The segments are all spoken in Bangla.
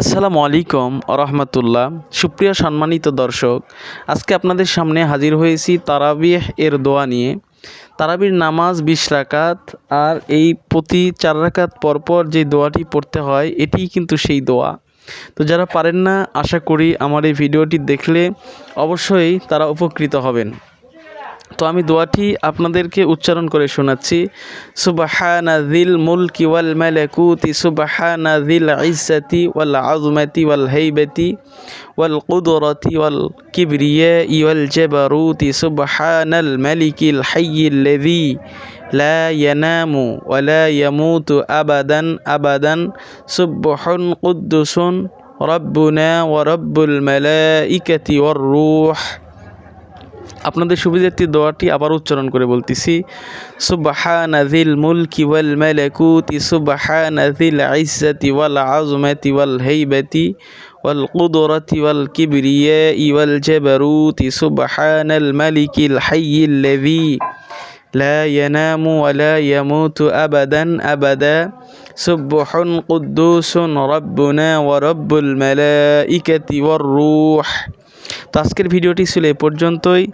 আসসালামু আলাইকুম রহমতুল্লাহ সুপ্রিয় সম্মানিত দর্শক, আজকে আপনাদের সামনে হাজির হয়েছি তারাবিহ এর দোয়া নিয়ে। তারাবির নামাজ বিশ রাকাত আর এই প্রতি চার রাকাত পরপর যে দোয়াটি পড়তে হয়, এটিই কিন্তু সেই দোয়া। তো যারা পারেন না, আশা করি আমার এই ভিডিওটি দেখলে অবশ্যই তারা উপকৃত হবেন। তো আমি দোয়াটি আপনাদেরকে উচ্চারণ করে শোনাচ্ছি। সুবাহানা দিল মুলকি ওয়াল মালাকুতি, সুবাহানা দিল ইজ্জাতি ওয়াল আজমাতি ওয়াল হাইবাতি ওয়াল কুদরতি ওয়াল কিবরিয়া ওয়াল জাবারুতি, সুবহানাল মালিকিল হাইয়িল লাযী লা ইয়ানামু ওয়া লা ইয়ামুতু আবাদান আবাদান। সুবহুন কুদ্দুসুন রব্বুনা ওয়া রব্বুল মালাইকাতি ওয়ার রূহ। আপনাদের সুবিধার্থে দোয়াটি আবার উচ্চারণ করে বলতেছি সুবহানা যিল মুলকি ওয়াল মালাকুতি সুবহানা যিল ইজ্জাতি ওয়াল আজমাতি ওয়াল হাইবাতি ওয়াল কুদরতি ওয়াল কিবরিয়াই ওয়াল জাবারুতি সুবহানাল মালিকিল হাইয়িল লাযী لا ينام ولا يموت أبدا أبدا سبح قدوس ربنا ورب الملائكة والروح তো আজকের ভিডিওটি ছিল এ পর্যন্তই।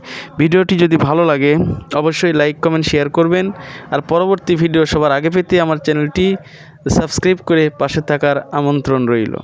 ভিডিওটি যদি ভালো লাগে, অবশ্যই লাইক কমেন্ট শেয়ার করবেন। আর পরবর্তী ভিডিও সবার আগে পেতে আমার চ্যানেলটি সাবস্ক্রাইব করে পাশে থাকার আমন্ত্রণ রইল।